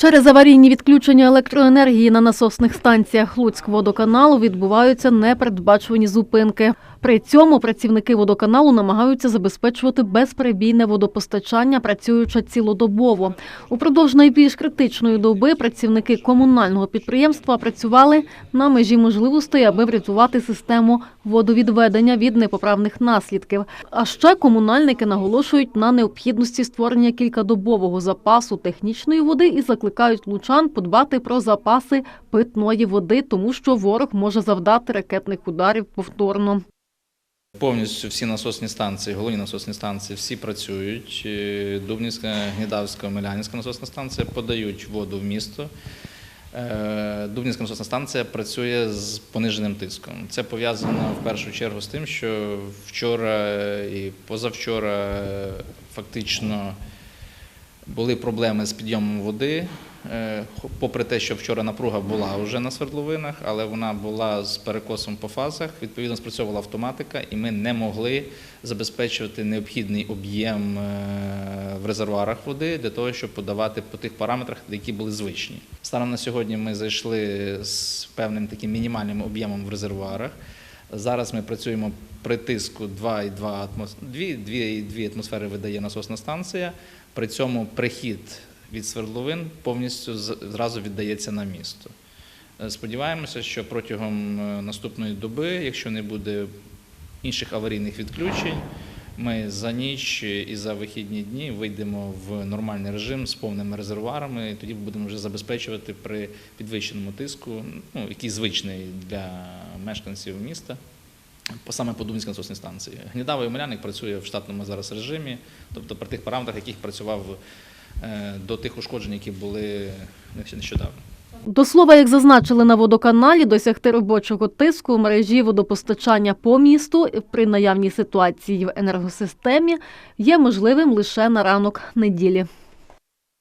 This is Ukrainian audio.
Через аварійні відключення електроенергії на насосних станціях Луцькводоканалу відбуваються непередбачувані зупинки. При цьому працівники водоканалу намагаються забезпечувати безперебійне водопостачання, працюючи цілодобово. Упродовж найбільш критичної доби працівники комунального підприємства працювали на межі можливостей, аби врятувати систему водовідведення від непоправних наслідків. А ще комунальники наголошують на необхідності створення кількадобового запасу технічної води і закликають лучан подбати про запаси питної води, тому що ворог може завдати ракетних ударів повторно. Повністю всі насосні станції, головні насосні станції, всі працюють. Е, Дубнівська, Гнідавська, Мелянівська насосна станція подають воду в місто. Е, Дубнівська насосна станція працює з пониженим тиском. Це пов'язано в першу чергу з тим, що вчора і позавчора е, фактично були проблеми з підйомом води. Е, Попри те, що вчора напруга була вже на свердловинах, але вона була з перекосом по фазах. Відповідно, спрацьовувала автоматика, і ми не могли забезпечувати необхідний об'єм е, в резервуарах води для того, щоб подавати по тих параметрах, які були звичні. Станом на сьогодні ми зайшли з певним таким мінімальним об'ємом в резервуарах. Зараз ми працюємо при тиску 2,2 атмос... 2, 2, 2 атмосфери видає насосна станція. При цьому прихід від свердловин повністю зразу віддається на місто. Е, Сподіваємося, що протягом е, наступної доби, якщо не буде інших аварійних відключень, ми за ніч і за вихідні дні вийдемо в нормальний режим з повними резервуарами, і тоді будемо вже забезпечувати при підвищеному тиску, ну, який звичний для мешканців міста. Саме по Дубинській насосній станції. Гнідавий Меляник працює в штатному зараз режимі, тобто при тих параметрах, яких працював до тих ушкоджень, які були нещодавно. До слова, як зазначили на водоканалі, досягти робочого тиску в мережі водопостачання по місту при наявній ситуації в енергосистемі є можливим лише на ранок неділі.